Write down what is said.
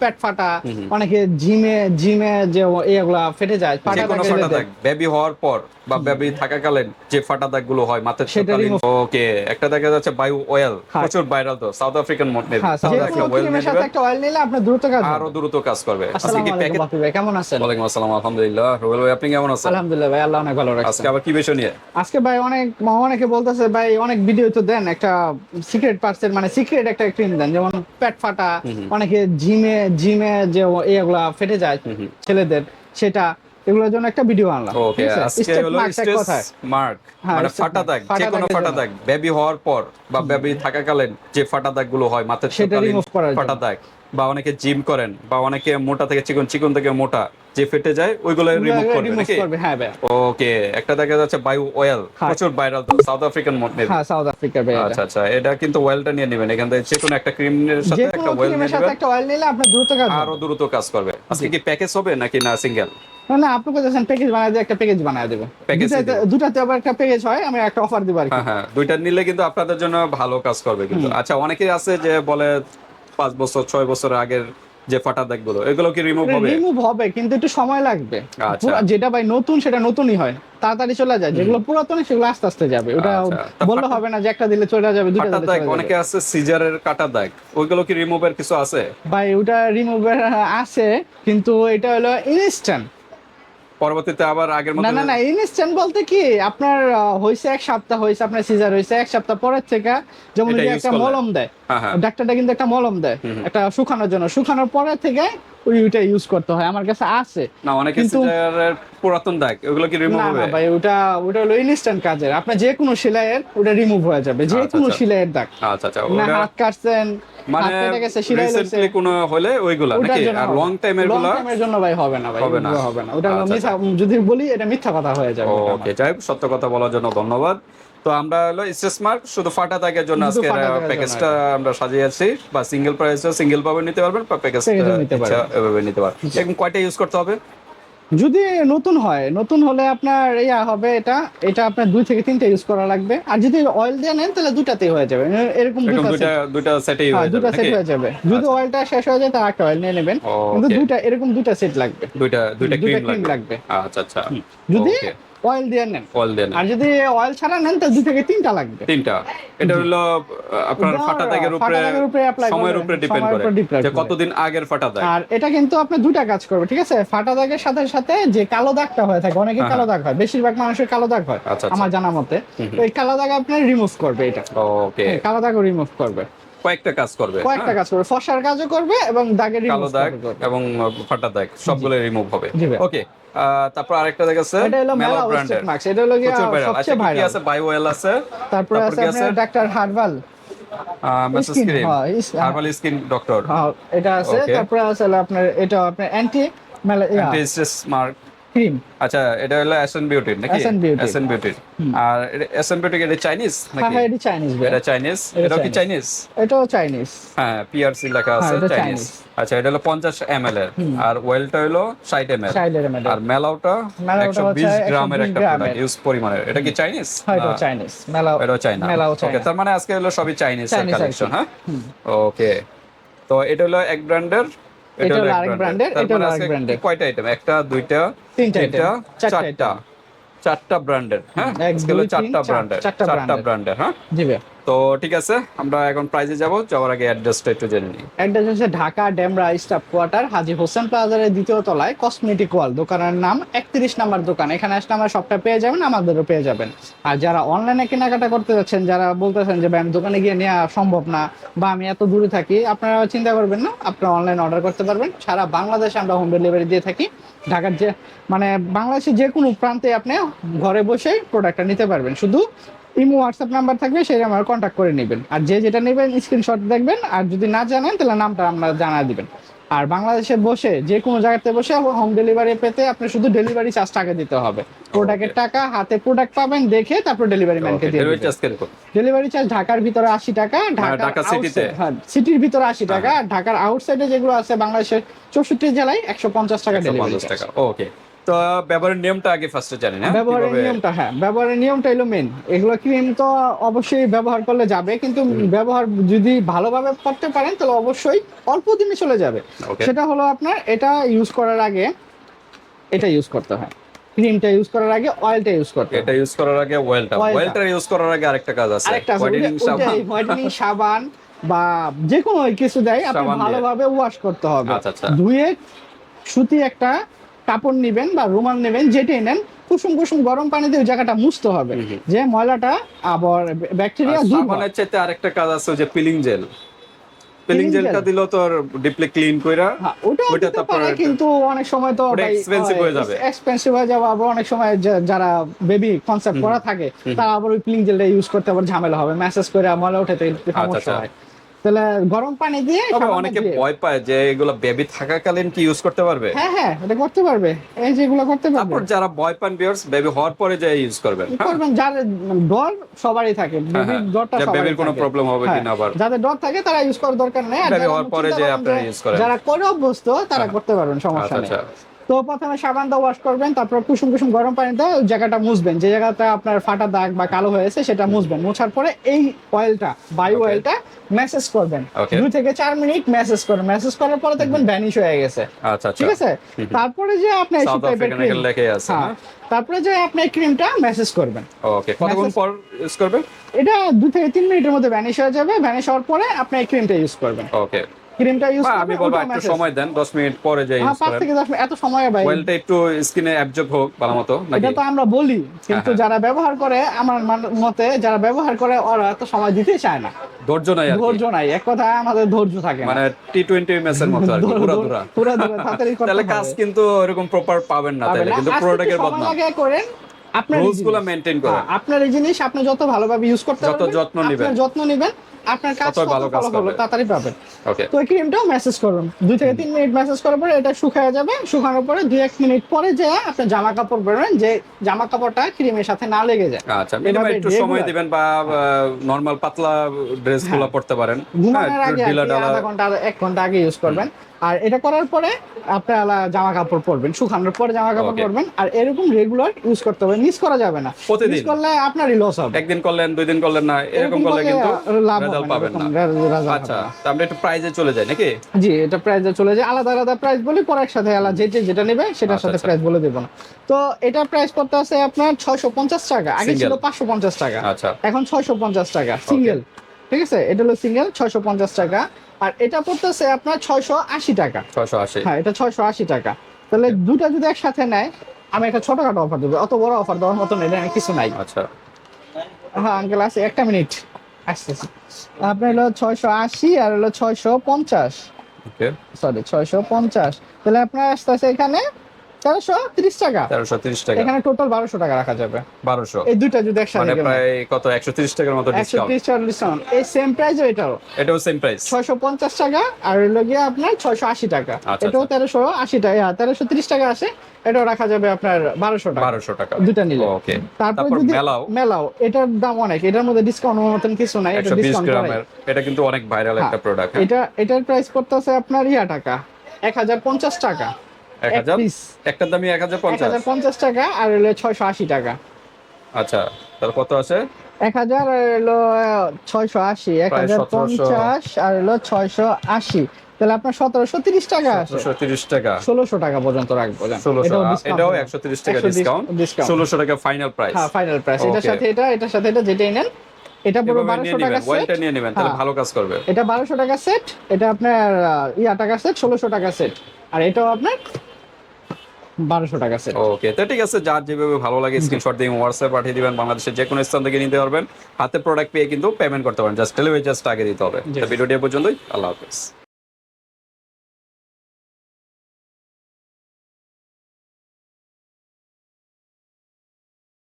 পেট ফাটা অনেকে জিমে জিমে যে এগুলা ফেটে যায় ফাটা কোনো ফাটা দাগ। বেবি হওয়ার পর বা বেবি থাকাকালীন যে ফাটা দাগগুলো হয় মাথার ওকে একটা দেখা যাচ্ছে বায়ু অয়েল হ্যাঁ। প্রচুর ভাইরাল তো সাউথ আফ্রিকান হ্যাঁ যে কোনো ক্রিমের সাথে একটা অয়েল নিলে আপনার দ্রুত কাজ আরও দ্রুত কাজ করবে। আজকে কি আলাইকুম প্যাকেজ ভাই কেমন আছেন? আসসালাম আলহামদুলিল্লাহ। রুবেল ভাই আপনি কেমন আছেন? আলহামদুলিল্লাহ ভাই আল্লাহ অনেক ভালো রাখছে। আজকে আবার কি বিষয় নিয়ে? আজকে ভাই অনেক অনেকে বলতেছে ভাই অনেক ভিডিও তো দেন একটা সিক্রেট পার্সেল মানে সিক্রেট একটা ক্রিম দেন যেমন পেট ফাটা অনেকে জিমে জিমে যে এগুলা ফেটে যায় ছেলেদের সেটা এগুলোর জন্য একটা ভিডিও আনলাম। ওকে আজকে হলো স্ট্রেস মার্ক হ্যাঁ, মানে ফাটা দাগ যে কোনো ফাটা দাগ বেবি হওয়ার পর বা বেবি থাকাকালীন যে ফাটা দাগগুলো হয় মাথার সেটা রিমুভ করার ফাটা দাগ। বা অনেকে জিম করেন বা অনেকে মোটা থেকে চিকন চিকন থেকে মোটা যে ফেটে যায় ওইগুলো রিমুভ করবে নাকি? হ্যাঁ ভাই ওকে একটা দেখা যাচ্ছে বায়ু অয়েল হ্যাঁ। প্রচুর ভাইরাল তো সাউথ আফ্রিকান মোট মডেল হ্যাঁ সাউথ আফ্রিকার ভাই। আচ্ছা আচ্ছা এটা কিন্তু অয়েলটা নিয়ে নেবেন এখান থেকে যে কোনো একটা ক্রিমের সাথে একটা অয়েল নিয়ে নেবেন। একটা অয়েল নিলে আপনার দ্রুত কাজ আরও দ্রুত কাজ করবে। আজকে কি প্যাকেজ হবে নাকি না সিঙ্গেল না না আপনি কোথায় প্যাকেজ বানায় দিয়ে একটা প্যাকেজ বানায় দেবে। দুটাতে আবার একটা প্যাকেজ হয় আমি একটা অফার দিব আর কি। হ্যাঁ হ্যাঁ দুইটা নিলে কিন্তু আপনাদের জন্য ভালো কাজ করবে কিন্তু। আচ্ছা অনেকেই আছে যে বলে পাঁচ বছর ছয় বছর আগের যে ফাটা দাগগুলো এগুলো কি রিমুভ হবে? রিমুভ হবে কিন্তু একটু সময় লাগবে। আচ্ছা। যেটা ভাই নতুন সেটা নতুনই হয়। তাড়াতাড়ি চলে যায়। যেগুলো পুরাতন সেগুলো আস্তে আস্তে যাবে। ওটা আচ্ছা। বললে হবে না যে একটা দিলে চলে যাবে দুটো দিলে চলে যাবে। অনেকে আছে সিজারের কাটা দাগ। ওইগুলো কি রিমুভের কিছু আছে? ভাই ওটা রিমুভের আছে কিন্তু এটা হলো ইনস্ট্যান্ট পরবর্তীতে আবার আগের মতো না না না ইনস্ট্যান্ট বলতে কি আপনার হইছে এক সপ্তাহ হয়েছে আপনার সিজার হয়েছে এক সপ্তাহ পরের থেকে যেমন একটা মলম দেয় হ্যাঁ হ্যাঁ। ডাক্তারটা কিন্তু একটা মলম দেয় একটা শুকানোর জন্য। শুকানোর পরে থেকে ওইটা ইউজ করতে হয়। আমার কাছে আছে। না অনেকে পুরাতন দাগ ওগুলো কি রিমুভ হবে? না ভাই ওটা ওটা হলো ইনস্ট্যান্ট কাজের। আপনার যে কোনো সেলাইয়ের ওটা রিমুভ হয়ে যাবে। যে আচ্ছা, কোনো আচ্ছা। সেলাইয়ের দাগ। আচ্ছা আচ্ছা না হাত কাটছেন মানে রিসেন্টলি কোনো হলে ওইগুলা নাকি? আর লং টাইমের লং টাইমের জন্য ভাই হবে না ভাই হবে না। হবে না। ওটা আচ্ছা, মিথ্যা যদি বলি এটা মিথ্যা কথা হয়ে যাবে। ওকে যাই সত্য কথা বলার জন্য ধন্যবাদ। তো আমরা হলো মার্ক শুধু ফাটা দাগের জন্য আজকে প্যাকেজটা আমরা সাজিয়েছি বা সিঙ্গেল প্রাইসে সিঙ্গেল ভাবে নিতে পারবেন বা প্যাকেজ নিতে পারবেন। এভাবে নিতে পারবেন। এরকম কয়টা ইউজ করতে হবে? যদি নতুন হয় নতুন হলে আপনার ইয়া হবে এটা এটা আপনার দুই থেকে তিনটা ইউজ করা লাগবে। আর যদি অয়েল দিয়ে নেন তাহলে দুটাতেই হয়ে যাবে। এরকম set- দুইটা সেটেই হ্যাঁ হয়ে যাবে দুটা সেট হয়ে যাবে। যদি অয়েলটা শেষ হয়ে যায় তাহলে একটা অয়েল নিয়ে নেবেন। কিন্তু. দুইটা এরকম দুইটা সেট লাগবে। দুইটা দুইটা ক্রিম লাগবে। আচ্ছা আচ্ছা। যদি. অয়েল দিয়ে নেন। অয়েল দেন আর যদি অয়েল ছাড়া নেন তাহলে দুই থেকে তিনটা লাগবে। তিনটা। এটা হলো আপনার ফাটা দাগের উপরে সময়ের উপরে ডিপেন্ড করে যে কতদিন আগের ফাটা দাগ। আর এটা কিন্তু দুইটা কাজ করবে ঠিক আছে? ফাটা দাগের সাথে সাথে যে কালো দাগটা হয়ে থাকে অনেকে হ্যাঁ, কালো দাগ হয় বেশিরভাগ মানুষের কালো দাগ হয় আচ্ছা, আচ্ছা। আমার জানা মতে। তো এই কালো দাগ আপনার রিমুভ করবে এটা। ওকে। হ্যাঁ, কালো দাগ রিমুভ করবে। কয়েকটা কাজ করবে কয়েকটা হ্যাঁ? কাজ করবে ফসার কাজও করবে এবং দাগের কালো দাগ এবং ফাটা দাগ সবগুলো রিমুভ হবে। ওকে তারপর আরেকটা দেখাচ্ছে মেলা ব্র্যান্ডের এটা হলো আচ্ছা সবচেয়ে কি কি ভাইরাল আছে? বায়োএল আছে তারপর আছে? Doctor herbal. Massage cream herbal skin doctor এটা আছে তারপর আছে আপনার এটা আপনার অ্যান্টি মেলা অ্যান্টিস্ট্রেস মার্ক ক্রিম আচ্ছা এটা হলো এসএন বিউটি নাকি। এসএন বিউটি আর এসএন বিউটি এটা চাইনিজ হ্যাঁ নাকি? হ্যাঁ এটা চাইনিজ এটা চাইনিজ এটা কি চাইনিজ এটাও চাইনিজ হ্যাঁ পিআরসি লেখা আছে হ্যাঁ, চাইনিজ আচ্ছা এটা হলো পঞ্চাশ এম এর। আর ওয়েলটা হলো এম মেডেল আর মেলাওটা মেলাওটা একশো হচ্ছে বিশ গ্রামের একটা প্রোডাক্ট ইউজ পরিমাণের। এটা কি চাইনিজ হ্যাঁ চাইনিজ মেলা এটাও চাইনা ওকে তার মানে আজকে হলো সবই চাইনিজ কালেকশন হ্যাঁ? ওকে তো এটা হলো এক ব্র্যান্ডের এটা হলো আরেক brand-এর, এটা হলো আরেক কয়টা আইটেম একটা দুইটা তিনটা চারটা চারটা। ব্র্যান্ডের হ্যাঁ? আজকে হলো চারটা ব্র্যান্ডের চারটা চারটা ব্র্যান্ডের হ্যাঁ? জি ভাই। তো ঠিক আছে, আমরা এখন প্রাইজে যাব, যাওয়ার আগে অ্যাড্রেসটা একটু জেনে নিই। অ্যাড্রেস হচ্ছে ঢাকা ডেমরা স্টাফ কোয়ার্টার হাজি হোসেন প্লাজারের দ্বিতীয় তলায় কসমেটিক ওয়াল দোকানের নাম একত্রিশ নাম্বার দোকান। এখানে আসলে আমার সবটা পেয়ে যাবেন, আমাদেরও পেয়ে যাবেন। আর যারা অনলাইনে কেনাকাটা করতে যাচ্ছেন, যারা বলতেছেন যে আমি দোকানে গিয়ে নেওয়া সম্ভব না বা আমি এত দূরে থাকি, আপনারা চিন্তা করবেন না, আপনারা অনলাইন অর্ডার করতে পারবেন। সারা বাংলাদেশে আমরা হোম ডেলিভারি দিয়ে থাকি। ঢাকার যে মানে বাংলাদেশের যে কোনো প্রান্তে আপনি ঘরে বসেই প্রোডাক্টটা নিতে পারবেন। শুধু ইমো হোয়াটসঅ্যাপ নাম্বার থাকবে সেই আমার কন্ট্যাক্ট করে নেবেন। আর যে যেটা নেবেন স্ক্রিনশট দেখবেন আর যদি না জানেন তাহলে নামটা আমরা জানা দিবেন। আর বাংলাদেশে বসে যে কোনো জায়গাতে বসে হোম ডেলিভারি পেতে আপনি শুধু ডেলিভারি চার্জ টাকা দিতে হবে। প্রোডাক্টের টাকা হাতে প্রোডাক্ট পাবেন দেখে তারপর ডেলিভারি ম্যানকে দিয়ে ডেলিভারি চার্জ কীরকম ডেলিভারি চার্জ ঢাকার ভিতরে আশি টাকা ঢাকা ঢাকা সিটিতে? হ্যাঁ সিটির ভিতরে আশি টাকা আর ঢাকার আউটসাইডে যেগুলো আছে বাংলাদেশের চৌষট্টি জেলায় একশো পঞ্চাশ টাকা ডেলিভারি টাকা ওকে তো ব্যবহারের নিয়মটা আগে ফার্স্টে জানি না ব্যবহারের নিয়মটা হ্যাঁ ব্যবহারের নিয়মটা হলো মেন এগুলো ক্রিম তো অবশ্যই ব্যবহার করলে যাবে কিন্তু ব্যবহার যদি ভালোভাবে করতে পারেন তাহলে অবশ্যই অল্প দিনে চলে যাবে। সেটা হলো আপনার এটা ইউজ করার আগে এটা ইউজ করতে হয়। ক্রিমটা ইউজ করার আগে অয়েলটা ইউজ করতে এটা ইউজ করার আগে ওয়েলটা Oil টা। ওয়েলটা ইউজ করার আগে আরেকটা কাজ আছে। আরেকটা হোয়াইটেনিং সাবান। বা যে কোনো কিছু দেয় আপনি ভালোভাবে ওয়াশ করতে হবে। আচ্ছা, আচ্ছা। ধুয়ে সুতি একটা কাপড় নেবেন বা রুমাল নেবেন যেটাই নেন কুসুম কুসুম গরম পানিতে ওই জায়গাটা মুছতে হবে। যে ময়লাটা আবার ব্যাকটেরিয়া দূর হয়। চাইতে আরেকটা কাজ আছে যে পিলিং জেল পিলিং জেলটা? দিলেও তোর ডিপলি ক্লিন কইরা হ্যাঁ, ওটা তারপরে পারে কিন্তু অনেক সময় তো expensive হয়ে যাবে। এক্সপেন্সিভ হয়ে যাবে আবার অনেক সময় যারা বেবি কনসেপ্ট করা থাকে তারা আবার ওই ক্লিন জেলটা ইউজ করতে আবার ঝামেলা হবে মেসেজ করে ময়লা উঠাতে সমস্যা আচ্ছা। হয় তাহলে গরম পানি দিয়ে অনেকে ভয় পায় যে এগুলো বেবি থাকাকালীন কি ইউজ করতে পারবে? হ্যাঁ হ্যাঁ এটা করতে পারবে। এই যেগুলো করতে পারবে। তারপর যারা ভয় পান বিয়ার্স বেবি হওয়ার পরে যে ইউজ করবেন হ্যাঁ? করবেন যার ডর সবারই থাকে। হ্যাঁ, বেবির ডরটা সবারই বেবির কোনো প্রবলেম হবে হ্যাঁ, কিনা আবার। যাদের ডর থাকে তারা ইউজ করার দরকার নেই। যারা হওয়ার পরে যে আপনারা use করেন। যারা করে অভ্যস্ত তারা হ্যাঁ। করতে পারবেন সমস্যা আচ্ছা নেই। আচ্ছা। তো প্রথমে সাবান দিয়ে ওয়াশ করবেন তারপর কুসুম কুসুম গরম পানিতে ওই জায়গাটা মুছবেন। যে জায়গাটা আপনার ফাটা দাগ বা কালো হয়েছে সেটা মুছবেন। মোছার পরে এই অয়েলটা বায়ু অয়েলটা মেসেজ করবেন। দুই থেকে চার মিনিট মেসেজ করবেন। মেসেজ করার পরে দেখবেন ভ্যানিশ হয়ে গেছে। আচ্ছা আচ্ছা। ঠিক আছে? তারপরে যে আপনি এই টাইপের ক্রিম তারপরে যে আপনি ক্রিমটা মেসেজ করবেন। ওকে কতক্ষণ পর ইউজ করবে এটা দু থেকে তিন মিনিটের মধ্যে ভ্যানিশ হয়ে যাবে। ভ্যানিশ হওয়ার পরে আপনি এই ক্রিমটা ইউজ করবেন। ওকে ক্রিমটা ইউজ আমি বলব একটু সময় দেন 10 মিনিট পরে যে হ্যাঁ ইউজ করেন। থেকে দশ মিনিট এত সময় ভাই। ওয়েলটা একটু স্কিনে অ্যাবজর্ব হোক ভালো মতো নাকি? এটা তো আমরা বলি কিন্তু হ্যাঁ। যারা ব্যবহার করে আমার মতে যারা ব্যবহার করে ওরা এত সময় দিতে চায় না। ধৈর্য নাই ধৈর্য নাই এক কথা আমাদের ধৈর্য থাকে মানে টি টোয়েন্টি ম্যাচের মতো আর কি পুরা দৌড়- পুরা তাড়াতাড়ি করতে তাহলে কাজ কিন্তু এরকম প্রপার পাবেন না তাহলে কিন্তু প্রোডাক্টের বদনাম। লাগে করেন আপনার রুলসগুলো জিনিস। মেনটেন করেন। হ্যাঁ, আপনার এই জিনিস আপনি যত ভালোভাবে ইউজ করতে যত যত্ন নিবেন। আপনার যত্ন নিবেন আপনার কাজ তত ভালো কাজ করবে। তাড়াতাড়ি পাবেন। ওকে তো এই ক্রিমটাও মেসেজ করুন। দুই থেকে তিন মিনিট মেসেজ করার পরে এটা শুকায় যাবে শুকানোর পরে দুই এক মিনিট পরে যে আপনি জামা কাপড় বেরোবেন যে জামা কাপড়টা ক্রিমের সাথে না লেগে যায়। আচ্ছা মিনিমাম একটু সময় দিবেন বা নরমাল পাতলা ড্রেসগুলো পড়তে পারেন। হ্যাঁ, ঘুমানোর আগে কি ঢালা আধা ঘণ্টা এক ঘণ্টা আগে ইউজ করবেন। আর এটা করার পরে আপনি আলা জামা কাপড় পরবেন শুকানোর পরে জামা কাপড় পরবেন আর এরকম রেগুলার ইউজ করতে হবে মিস করা যাবে না। প্রতিদিন? করলে আপনারই লস হবে। একদিন করলেন দুই দিন করলেন না এরকম করলে কিন্তু লাভ পাবেন না। আচ্ছা আচ্ছা তা আমরা একটু প্রাইজে চলে যাই নাকি? জি এটা প্রাইস চলে যায় আলাদা আলাদা প্রাইস বলি পরে একসাথে আলাদা যে যে যেটা নেবে সেটার আচ্ছা, সাথে আচ্ছা। প্রাইস বলে দেবো না। তো এটা প্রাইস করতে আছে আপনার ছয়শো পঞ্চাশ টাকা। আগে ছিল Single? পাঁচশো পঞ্চাশ টাকা। আচ্ছা। এখন ছয়শো পঞ্চাশ টাকা। সিঙ্গেল ঠিক আছে? এটা হলো সিঙ্গেল ছয়শো পঞ্চাশ টাকা। আর এটা পড়তেছে আপনার ছয়শো আশি টাকা। ছয়শো আশি। হ্যাঁ এটা ছয়শো আশি টাকা। তাহলে দুটা যদি একসাথে নেয় আমি একটা ছোটখাটো অফার দেবো। অত বড় অফার দেওয়ার মতো নেই কিছু নাই। আচ্ছা। হ্যাঁ আঙ্কেল আছে একটা মিনিট। আসছে আপনার হলো ছয়শো আশি আর হলো ছয়শো পঞ্চাশ। সরি ছয়শো পঞ্চাশ। তাহলে আপনার আসতেছে এখানে তেরোশো তিরিশ টাকা। তেরোশো তিরিশ টাকা। এখানে টোটাল বারোশো টাকা রাখা যাবে। বারোশো। এই দুইটা যদি একসাথে মানে প্রায় কত? একশো তিরিশ টাকার মতো একশো তিরিশ টাকা ডিসকাউন্ট এই সেম প্রাইসও এটাও। এটাও সেম প্রাইস ছয়শো পঞ্চাশ টাকা আর হলো গিয়ে আপনার ছয়শো আশি টাকা। আচ্ছা, এটাও আচ্ছা। তেরোশো আশি টাকা। তেরোশো তিরিশ টাকা আসে এটাও রাখা যাবে আপনার বারোশো টাকা। বারোশো টাকা। দুটা নিলে। ওকে। তারপর যদি মেলাও। মেলাও। এটার দাম অনেক। এটার মধ্যে ডিসকাউন্ট মতন কিছু নাই। এটা ডিসকাউন্ট এটা কিন্তু অনেক ভাইরাল একটা প্রোডাক্ট এটা এটার প্রাইস পড়তেছে আপনার ইয়া টাকা। এক হাজার পঞ্চাশ টাকা। এক এক হাজার একটার দামই এক হাজার পঞ্চাশ। টাকা আর হলো ছয়শো আশি টাকা। আচ্ছা তাহলে কত আছে এক হাজার আর হলো ছয়শো আশি। এক হাজার 1700 পঞ্চাশ আর হলো ছয়শো আশি। তাহলে আপনার সতেরোশো তিরিশ টাকা আছে দুশো তিরিশ টাকা। ষোলোশো টাকা পর্যন্ত রাখব ষোলোশো এটাও। একশো তিরিশ টাকা ডিসকাউন্ট। ষোলোশো টাকা ফাইনাল প্রাইস হ্যাঁ ফাইনাল প্রাইস এটার সাথে এটা এটার সাথে এটা যেটাই নেন এটা পুরো এভাবে নিয়ে বারোশো টাকা নেবেন ওয়েলটা সেট নিয়ে নেবেন তাহলে হ্যাঁ। ভালো কাজ করবে। এটা বারোশো টাকা সেট এটা আপনার ইয়া টাকা সেট ষোলোশো টাকা সেট আর এটাও আপনার বারোশো টাকা সেট ওকে তো ঠিক আছে যার যেভাবে ভালো লাগে স্ক্রিনশট দিয়ে হোয়াটসঅ্যাপ পাঠিয়ে দিবেন বাংলাদেশের যে কোনো স্থান থেকে নিতে পারবেন। হাতে প্রোডাক্ট পেয়ে কিন্তু পেমেন্ট করতে পারেন। জাস্ট ডেলিভারি জাস্ট আগে দিতে হবে। তো ভিডিওটি পর্যন্তই আল্লাহ হাফেজ।